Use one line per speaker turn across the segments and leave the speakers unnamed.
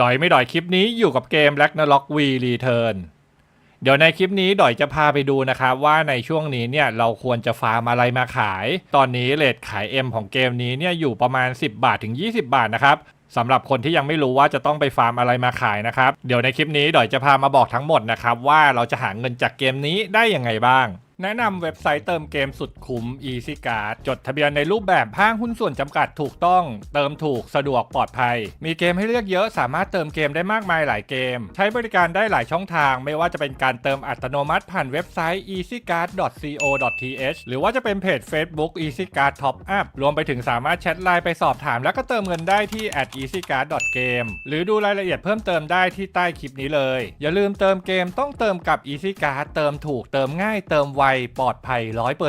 ดอยไม่ดอยคลิปนี้อยู่กับเกม Ragnarok V Return เดี๋ยวในคลิปนี้ดอยจะพาไปดูนะครับว่าในช่วงนี้เนี่ยเราควรจะฟาร์มอะไรมาขาย ตอนนี้เลทขาย M ของเกมนี้เนี่ยอยู่ประมาณ 10 บาทถึง 20 บาทนะครับสำหรับคนที่ยังไม่รู้ว่าจะต้องไปฟาร์มอะไรมาขายนะครับ เดี๋ยวในคลิปนี้ดอยจะพามาบอกทั้งหมดนะครับว่าเราจะหาเงินจากเกมนี้ได้ยังไงบ้างแนะนำเว็บไซต์เติมเกมสุดคุ้ม Easy Card จดทะเบียนในรูปแบบห้างหุ้นส่วนจำกัดถูกต้อง เติมถูกสะดวกปลอดภัย มีเกมให้เลือกเยอะสามารถเติมเกมได้มากมายหลายเกม ใช้บริการได้หลายช่องทาง ไม่ว่าจะเป็นการเติมอัตโนมัติผ่านเว็บไซต์ easycard.co.th หรือว่าจะเป็นเพจ Facebook easycard top up รวมไปถึงสามารถแชทไลน์ไปสอบถาม แล้วก็เติมเงินได้ที่ @easycard.game หรือดูรายละเอียดเพิ่มเติมได้ที่ใต้คลิปนี้เลย อย่าลืมเติมเกมต้องเติมกับ easycard เติมถูกเติมง่ายเติมไวปลอดภัย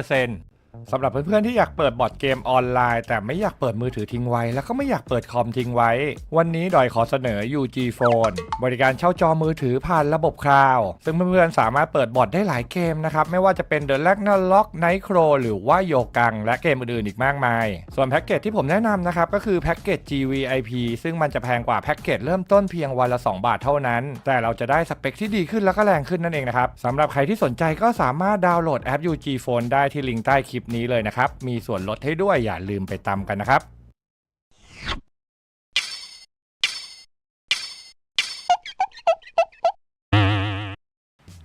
100% สำหรับเพื่อนๆที่อยากเปิดบอร์ดเกมออนไลน์ แต่ไม่อยากเปิดมือถือทิ้งไว้ แล้วก็ไม่อยากเปิดคอมทิ้งไว้ วันนี้ดอยขอเสนอ UG Phone บริการเช่าจอมือถือผ่านระบบคลาวด์ซึ่งเพื่อนๆสามารถเปิดบอร์ดได้หลายเกมนะครับ ไม่ว่าจะเป็น The Ragnarok Nightcrow หรือว่าโยกัง และเกมอื่นๆอีกมากมาย ส่วนแพ็กเกจที่ผมแนะนำนะครับก็คือแพ็กเกจ GVIP ซึ่งมันจะแพงกว่าแพ็กเกจเริ่มต้นเพียงวันละ 2 บาทเท่านั้น แต่เราจะได้สเปคที่ดีขึ้นแล้วก็แรงขึ้นนั่นเองนะครับสำหรับใครที่สนใจก็สามารถดาวน์โหลดแอป UG Phone ได้ที่ลิงก์ใต้คลิปนี้เลยนะครับ มีส่วนลดให้ด้วยอย่าลืมไปตามกันนะครับ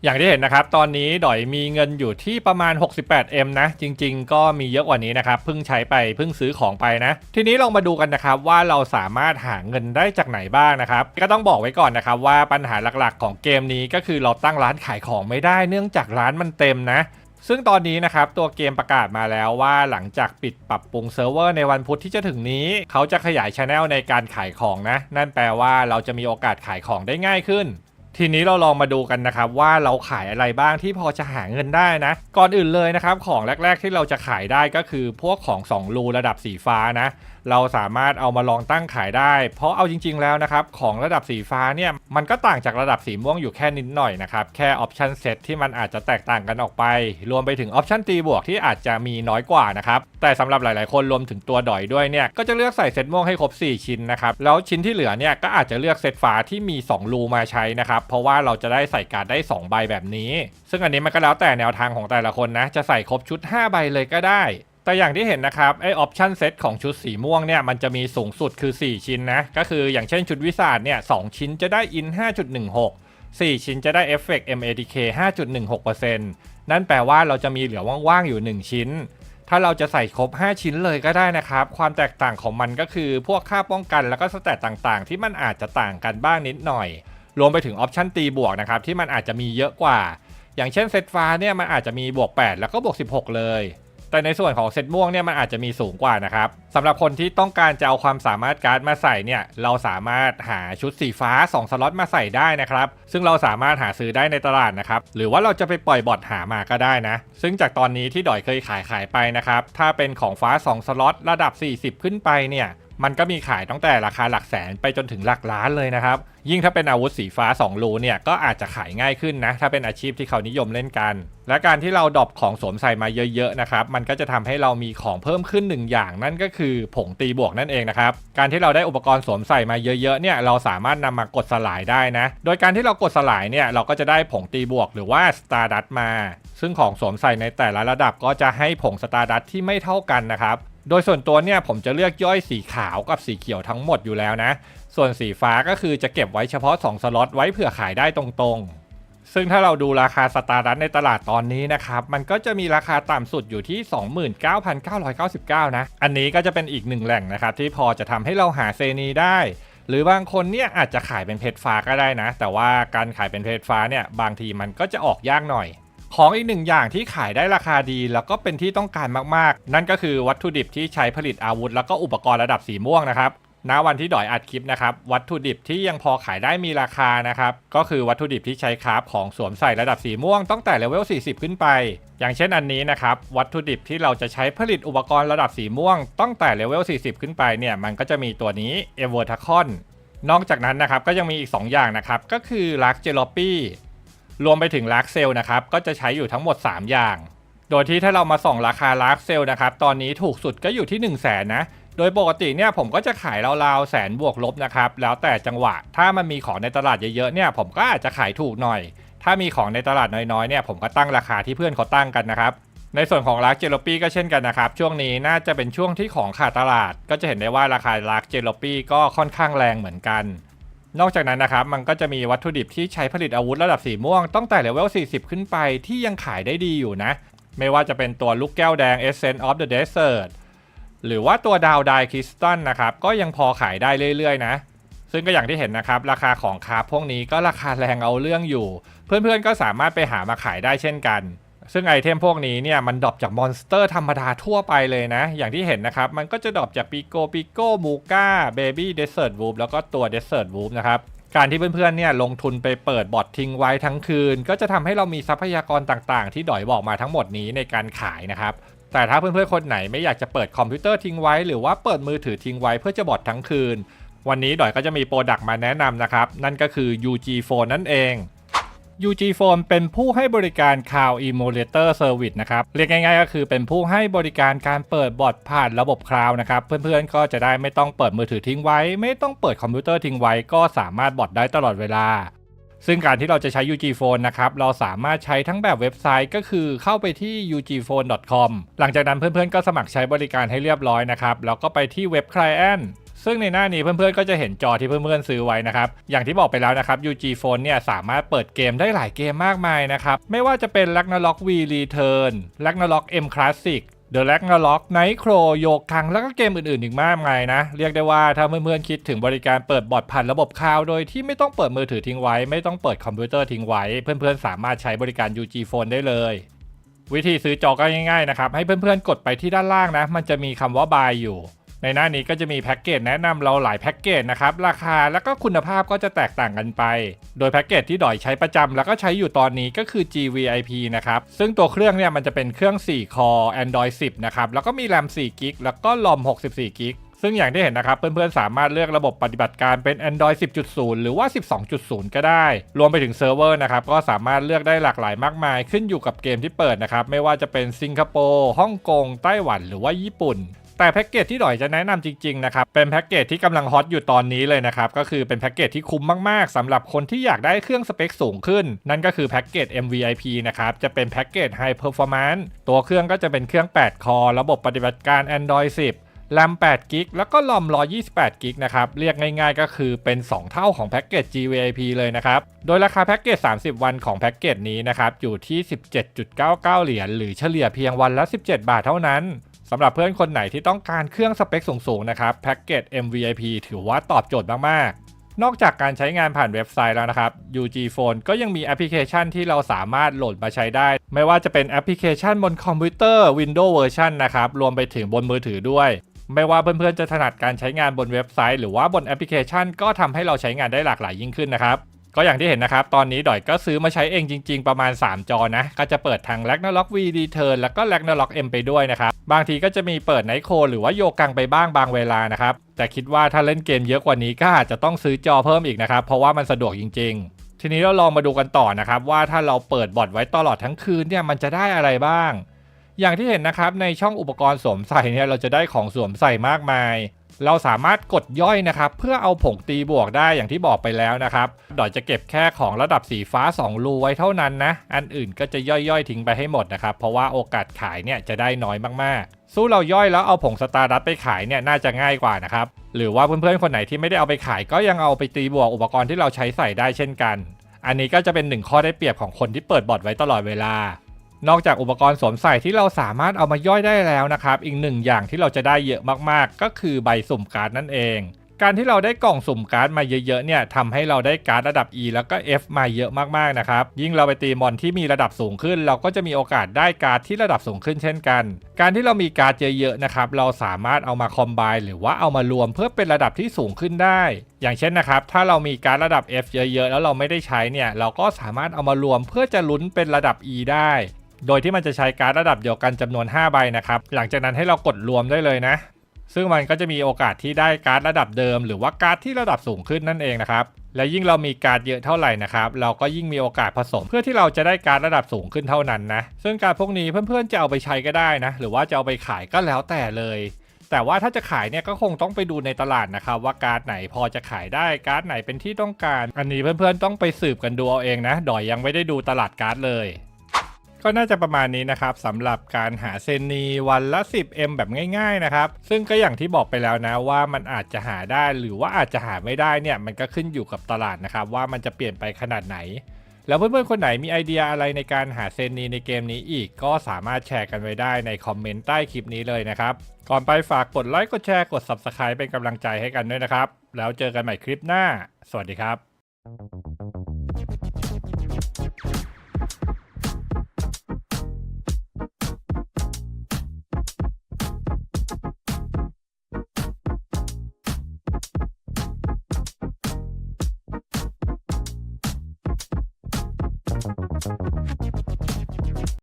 อย่างที่เห็นนะครับ ตอนนี้ดอยมีเงินอยู่ที่ประมาณ 68M นะ จริง ๆ ก็มีเยอะกว่านี้นะครับ เพิ่งใช้ไป เพิ่งซื้อของไปนะ ทีนี้ลองมาดูกันนะครับ ว่าเราสามารถหาเงินได้จากไหนบ้างนะครับ ก็ต้องบอกไว้ก่อนนะครับ ว่าปัญหาหลักๆ ของเกมนี้ก็คือเราตั้งร้านขายของไม่ได้ เนื่องจากร้านมันเต็มนะ ซึ่งตอนนี้นะครับตัวเกมประกาศมาแล้วว่าหลังจากปิดปรับปรุงเซิร์ฟเวอร์ในวันพุธที่จะถึงนี้ เขาจะขยายช anel ในการขายของนะ นั่นแปลว่าเราจะมีโอกาสขายของได้ง่ายขึ้น ทีนี้เราลองมาดูกันนะครับว่าเราขายอะไรบ้างที่พอจะหาเงินได้นะ ก่อนอื่นเลยนะครับของแรก ๆ ที่เราจะขายได้ก็คือพวกของ2รูระดับสีฟ้านะ เราสามารถเอามาลองตั้งขายได้ เพราะเอาจริง ๆ แล้วนะครับ ของระดับสีฟ้าเนี่ย มันก็ต่างจากระดับสีม่วงอยู่แค่นิดหน่อยนะครับ แค่ออปชันเซตที่มันอาจจะแตกต่างกันออกไป รวมไปถึงออปชันตีบวกที่อาจจะมีน้อยกว่านะครับ แต่สำหรับหลาย ๆ คนรวมถึงตัวดอยด้วยเนี่ย ก็จะเลือกใส่เซตม่วงให้ครบ 4 ชิ้นนะครับ แล้วชิ้นที่เหลือเนี่ยก็อาจจะเลือกเซตฟ้าที่มี 2 รูมาใช้นะครับ เพราะว่าเราจะได้ใส่การ์ดได้ 2 ใบแบบนี้ ซึ่งอันนี้มันก็แล้วแต่แนวทางของแต่ละคนนะ จะใส่ครบชุด 5 ใบเลยก็ได้ แต่อย่างที่เห็นนะครับไอออปชันเซตของชุดสีม่วงเนี่ยมันจะมีสูงสุดคือ 4 ชิ้นนะ ก็คืออย่างเช่นชุดวิสาดเนี่ยสชิ้นจะได้อิน 5.16 4 ชิ้นจะได้เอฟเฟกต์ MADK 5.16%นั่นแปลว่าเราจะมีเหลือว่างๆอยู่ 1 ชิ้น ถ้าเราจะใส่ครบ 5 ชิ้นเลยก็ได้นะครับ ความแตกต่างของมันก็คือพวกค่าป้องกันแล้วก็สแตตต่างๆ ที่มันอาจจะต่างกันบ้างนิดหน่อย รวมไปถึงออปชันตีบวกนะครับที่มันอาจจะมีเยอะกว่า อย่างเช่นเซตฟ้าเนี่ยมันอาจจะมีบวก 8 แล้วก็บวก 16 เลย แต่ในส่วนของเซตม่วงเนี่ยมันอาจจะมีสูงกว่านะครับสำหรับคนที่ต้องการจะเอาความสามารถการ์ดมาใส่เนี่ยเราสามารถหาชุดสีฟ้า 2 สล็อตมาใส่ได้นะครับซึ่งเราสามารถหาซื้อได้ในตลาดนะครับหรือว่าเราจะไปปล่อยบอทหามาก็ได้นะ ซึ่งจากตอนนี้ที่ดอยเคยขายขายไปนะครับถ้าเป็นของฟ้า 2 สล็อตระดับ 40 ขึ้นไปเนี่ย มันก็มีขายตั้งแต่ราคาหลักแสนไปจนถึงหลักล้านเลยนะครับ ยิ่งถ้าเป็นอาวุธสีฟ้า2รูเนี่ยก็อาจจะขายง่ายขึ้นนะ ถ้าเป็นอาชีพที่เขานิยมเล่นกัน และการที่เราดรอปของสวมใส่มาเยอะๆนะครับ มันก็จะทำให้เรามีของเพิ่มขึ้นหนึ่งอย่างนั่นก็คือผงตีบวกนั่นเองนะครับ การที่เราได้อุปกรณ์สวมใส่มาเยอะๆเนี่ยเราสามารถนำมากดสลายได้นะ โดยการที่เรากดสลายเนี่ยเราก็จะได้ผงตีบวกหรือว่าสตาร์ดัตมา ซึ่งของสวมใส่ในแต่ละระดับก็จะให้ผงสตาร์ดัตที่ไม่เท่ากันนะครับ โดยส่วนตัวเนี่ยผมจะเลือกย่อยสีขาวกับสีเขียวทั้งหมดอยู่แล้วนะ ส่วนสีฟ้าก็คือจะเก็บไว้เฉพาะ 2 สล็อตไว้เผื่อขายได้ตรงๆ ซึ่งถ้าเราดูราคาสตาร์ดัตในตลาดตอนนี้นะครับ มันก็จะมีราคาต่ำสุดอยู่ที่ 29,999 นะ อันนี้ก็จะเป็นอีกหนึ่งแหล่งนะครับ ที่พอจะทำให้เราหาเซนีได้ หรือบางคนเนี่ยอาจจะขายเป็นเพชรฟ้าก็ได้นะ แต่ว่าการขายเป็นเพชรฟ้าเนี่ยบางทีมันก็จะออกยากหน่อย ของอีกหนึ่งอย่างที่ขายได้ราคาดีแล้วก็เป็นที่ต้องการมากๆ นั่นก็คือวัตถุดิบที่ใช้ผลิตอาวุธ แล้วก็อุปกรณ์ระดับสีม่วงนะครับณวันที่ดอยอัดคลิปนะครับวัตถุดิบที่ยังพอขายได้มีราคานะครับก็คือวัตถุดิบที่ใช้คราฟของสวมใส่ระดับสีม่วงตั้งแต่เลเวล 40 ขึ้นไป อย่างเช่นอันนี้นะครับวัตถุดิบที่เราจะใช้ผลิตอุปกรณ์ระดับสีม่วงตั้งแต่เลเวล 40 ขึ้นไปเนี่ยมันก็จะมีตัวนี้เอเวอร์ทคอนนอกจากนั้นนะครับก็ยังมีอีก 2 อย่างนะครับก็คือลักเจลปี้ รวมไปถึงลาร์กเซลนะครับ ก็จะใช้อยู่ทั้งหมด 3 อย่าง โดยที่ถ้าเรามาส่องราคาลาร์กเซลนะครับ ตอนนี้ถูกสุดก็อยู่ที่1 0 0 0 0แสนนะ โดยปกติเนี่ยผมก็จะขายราวๆแสนบวกลบนะครับ แล้วแต่จังหวะ ถ้ามันมีของในตลาดเยอะๆเนี่ยผมก็อาจจะขายถูกหน่อย ถ้ามีของในตลาดน้อยๆเนี่ยผมก็ตั้งราคาที่เพื่อนเขาตั้งกันนะครับในส่วนของลักเจลปี้ก็เช่นกันนะครับ ช่วงนี้น่าจะเป็นช่วงที่ของขาดตลาด ก็จะเห็นได้ว่าราคาลักเจลปี้ก็ค่อนข้างแรงเหมือนกัน นอกจากนั้นนะครับมันก็จะมีวัตถุดิบที่ใช้ผลิตอาวุธระดับสีม่วงตั้งแต่เลเวล 40 ขึ้นไปที่ยังขายได้ดีอยู่นะ ไม่ว่าจะเป็นตัวลูกแก้วแดง Essence of the Desert หรือว่าตัวดาวไดคริสตัลนะครับก็ยังพอขายได้เรื่อยๆนะ ซึ่งก็อย่างที่เห็นนะครับ ราคาของคาร์พวกนี้ก็ราคาแรงเอาเรื่องอยู่ เพื่อนๆก็สามารถไปหามาขายได้เช่นกัน ซึ่งไอเทมพวกนี้เนี่ยมันดรอปจากมอนสเตอร์ธรรมดาทั่วไปเลยนะ อย่างที่เห็นนะครับ มันก็จะดรอปจากปิโกปิโกมูก้าเบบี้เดสเซิร์ตวูฟแล้วก็ตัวเดสเซิร์ตวูฟนะครับการที่เพื่อนๆ เนี่ยลงทุนไปเปิดบอททิ้งไว้ทั้งคืน ก็จะทำให้เรามีทรัพยากรต่างๆ ที่ดอยบอกมาทั้งหมดนี้ในการขายนะครับ แต่ถ้าเพื่อนๆ คนไหนไม่อยากจะเปิดคอมพิวเตอร์ทิ้งไว้ หรือว่าเปิดมือถือทิ้งไว้เพื่อจะบอททั้งคืน วันนี้ดอยก็จะมีโปรดักต์มาแนะนำนะครับ นั่นก็คือ UG Phone นั่นเอง UG Phone เป็นผู้ให้บริการ Cloud Emulator Service นะครับ เรียกง่ายๆ ก็คือเป็นผู้ให้บริการการเปิดบอทผ่านระบบคลาวด์นะครับ เพื่อนๆ ก็จะได้ไม่ต้องเปิดมือถือทิ้งไว้ ไม่ต้องเปิดคอมพิวเตอร์ทิ้งไว้ ก็สามารถบอทได้ตลอดเวลา ซึ่งการที่เราจะใช้ UG Phone นะครับ เราสามารถใช้ทั้งแบบเว็บไซต์ก็คือเข้าไปที่ ugphone.com หลังจากนั้นเพื่อนๆ ก็สมัครใช้บริการให้เรียบร้อยนะครับ แล้วก็ไปที่เว็บ Client ซึ่งในหน้านี้เพื่อนๆก็จะเห็นจอที่เพื่อนๆซื้อไว้นะครับ อย่างที่บอกไปแล้วนะครับ UG Phone เนี่ยสามารถเปิดเกมได้หลายเกมมากมายนะครับ ไม่ว่าจะเป็น Ragnarok V Return Ragnarok M Classic The Ragnarok Night Crow โยคัง แล้วก็เกมอื่นๆ อีกมากมายนะ เรียกได้ว่าถ้าเพื่อนๆ คิดถึงบริการเปิดบอทผ่านระบบคลาวด์โดยที่ไม่ต้องเปิดมือถือทิ้งไว้ ไม่ต้องเปิดคอมพิวเตอร์ทิ้งไว้ เพื่อนๆ สามารถใช้บริการ UG Phone ได้เลย วิธีซื้อจอก็ง่ายๆนะครับ ให้เพื่อนๆ กดไปที่ด้านล่างนะ มันจะมีคำว่า buy อยู่ ในหน้านี้ก็จะมีแพ็กเกจแนะนำเราหลายแพ็กเกจนะครับ ราคาแล้วก็คุณภาพก็จะแตกต่างกันไป โดยแพ็กเกจที่ดอยใช้ประจำแล้วก็ใช้อยู่ตอนนี้ก็คือ GVIP นะครับ ซึ่งตัวเครื่องเนี่ยมันจะเป็นเครื่อง 4 คอ Android 10 นะครับ แล้วก็มี RAM 4 g b แล้วก็ ROM 64 g b ซึ่งอย่างที่เห็นนะครับ เพื่อนๆ สามารถเลือกระบบปฏิบัติการเป็น Android 10.0 หรือว่า 12.0 ก็ได้ รวมไปถึงเซิร์ฟเวอร์นะครับ ก็สามารถเลือกได้หลากหลายมากมาย ขึ้นอยู่กับเกมที่เปิดนะครับ ไม่ว่าจะเป็นสิงคโปร์ฮ่องกงไต้หวันหรือว่าญี่ปุ่น แต่แพ็กเกจที่ดอยจะแนะนำจริงๆนะครับเป็นแพ็กเกจที่กำลังฮอตอยู่ตอนนี้เลยนะครับก็คือเป็นแพ็กเกจที่คุ้มมากๆสำหรับคนที่อยากได้เครื่องสเปคสูงขึ้น นั่นก็คือแพ็กเกจ MVIP นะครับจะเป็นแพ็กเกจ High Performance ตัวเครื่องก็จะเป็นเครื่อง 8 คอระบบปฏิบัติการ Android 10 RAM 8 g b แล้วก็ลอม128 g b นะครับ เรียกง่ายๆก็คือเป็น 2 เท่าของแพ็กเกจ GVIP เลยนะครับ โดยราคาแพ็กเกจ 30 วันของแพ็กเกจนี้นะครับ อยู่ที่ 17.99 เหรียญ หรือเฉลี่ยเพียงวันละ 17 บาทเท่านั้น สำหรับเพื่อนคนไหนที่ต้องการเครื่องสเปคสูงๆนะครับแพ็กเกจ MVIP ถือว่าตอบโจทย์มากๆ นอกจากการใช้งานผ่านเว็บไซต์แล้วนะครับ UG Phone ก็ยังมีแอปพลิเคชันที่เราสามารถโหลดมาใช้ได้ ไม่ว่าจะเป็นแอปพลิเคชันบนคอมพิวเตอร์ Windows Version นะครับรวมไปถึงบนมือถือด้วย ไม่ว่าเพื่อนๆจะถนัดการใช้งานบนเว็บไซต์ หรือว่าบนแอปพลิเคชัน ก็ทำให้เราใช้งานได้หลากหลายยิ่งขึ้นนะครับ ก็อย่างที่เห็นนะครับ ตอนนี้ดอยก็ซื้อมาใช้เองจริง ๆ ประมาณ 3 จอนะ ก็จะเปิดทาง Ragnarok V Return แล้วก็ Ragnarok M ไปด้วยนะครับ บางทีก็จะมีเปิดไนโคหรือว่าโยกังไปบ้างบางเวลานะครับ แต่คิดว่าถ้าเล่นเกมเยอะกว่านี้ก็อาจจะต้องซื้อจอเพิ่มอีกนะครับ เพราะว่ามันสะดวกจริง ๆ ทีนี้เราลองมาดูกันต่อนะครับว่าถ้าเราเปิดบอทไว้ตลอดทั้งคืนเนี่ยมันจะได้อะไรบ้าง อย่างที่เห็นนะครับในช่องอุปกรณ์สวมใส่เนี่ยเราจะได้ของสวมใส่มากมาย เราสามารถกดย่อยนะครับ เพื่อเอาผงตีบวกได้อย่างที่บอกไปแล้วนะครับดอยจะเก็บแค่ของระดับสีฟ้า 2 รูไว้เท่านั้นนะ อันอื่นก็จะย่อยๆ ทิ้งไปให้หมดนะครับ เพราะว่าโอกาสขายเนี่ยจะได้น้อยมากๆสู้เราย่อยแล้วเอาผงสตาร์ดัตไปขายเนี่ยน่าจะง่ายกว่านะครับ หรือว่าเพื่อนๆ คนไหนที่ไม่ได้เอาไปขายก็ยังเอาไปตีบวกอุปกรณ์ที่เราใช้ใส่ได้เช่นกัน อันนี้ก็จะเป็นหนึ่งข้อได้เปรียบของคนที่เปิดบอทไว้ตลอดเวลา นอกจากอุปกรณ์สวมใส่ที่เราสามารถเอามาย่อยได้แล้วนะครับ อีกหนึ่งอย่างที่เราจะได้เยอะมากๆ ก็คือใบสุ่มการ์ดนั่นเอง การที่เราได้กล่องสุ่มการ์ดมาเยอะๆเนี่ยทำให้เราได้การ์ดระดับ E แล้วก็ F มาเยอะมากๆนะครับ ยิ่งเราไปตีมอนที่มีระดับสูงขึ้น เราก็จะมีโอกาสได้การ์ดที่ระดับสูงขึ้นเช่นกัน การที่เรามีการ์ดเยอะๆนะครับเราสามารถเอามาคอมไบหรือว่าเอามารวมเพื่อเป็นระดับที่สูงขึ้นได้อย่างเช่นนะครับ ถ้าเรามีการ์ดระดับ F เยอะๆ แล้วเราไม่ได้ใช้เนี่ย เราก็สามารถเอามารวมเพื่อจะลุ้นเป็นระดับ E ได้ โดยที่มันจะใช้การ์ดระดับเดียวกันจำนวน 5 ใบนะครับ หลังจากนั้นให้เรากดรวมได้เลยนะ ซึ่งมันก็จะมีโอกาสที่ได้การ์ดระดับเดิม หรือว่าการ์ดที่ระดับสูงขึ้นนั่นเองนะครับ และยิ่งเรามีการ์ดเยอะเท่าไหร่นะครับ เราก็ยิ่งมีโอกาสผสม เพื่อที่เราจะได้การ์ดระดับสูงขึ้นเท่านั้นนะ ซึ่งการพวกนี้เพื่อนๆจะเอาไปใช้ก็ได้นะ หรือว่าจะเอาไปขายก็แล้วแต่เลยแต่ว่าถ้าจะขายเนี่ยก็คงต้องไปดูในตลาดนะครับว่าการ์ดไหนพอจะขายได้การ์ดไหนเป็นที่ต้องการ อันนี้เพื่อนๆต้องไปสืบกันดูเอาเองนะดอยยังไม่ได้ดูตลาดการ์ดเลย ก็น่าจะประมาณนี้นะครับสำหรับการหาเซนีวันละ 10M แบบง่าย ๆนะครับ ซึ่งก็อย่างที่บอกไปแล้วนะว่ามันอาจจะหาได้หรือว่าอาจจะหาไม่ได้เนี่ยมันก็ขึ้นอยู่กับตลาดนะครับว่ามันจะเปลี่ยนไปขนาดไหน แล้วเพื่อนๆคนไหนมีไอเดียอะไรในการหาเซนนีในเกมนี้อีก ก็สามารถแชร์กันไว้ได้ในคอมเมนต์ใต้คลิปนี้เลยนะครับก่อนไปฝากกดไลค์กดแชร์กด Subscribe เป็นกำลังใจให้กันด้วยนะครับ แล้วเจอกันใหม่คลิปหน้า สวัสดีครับ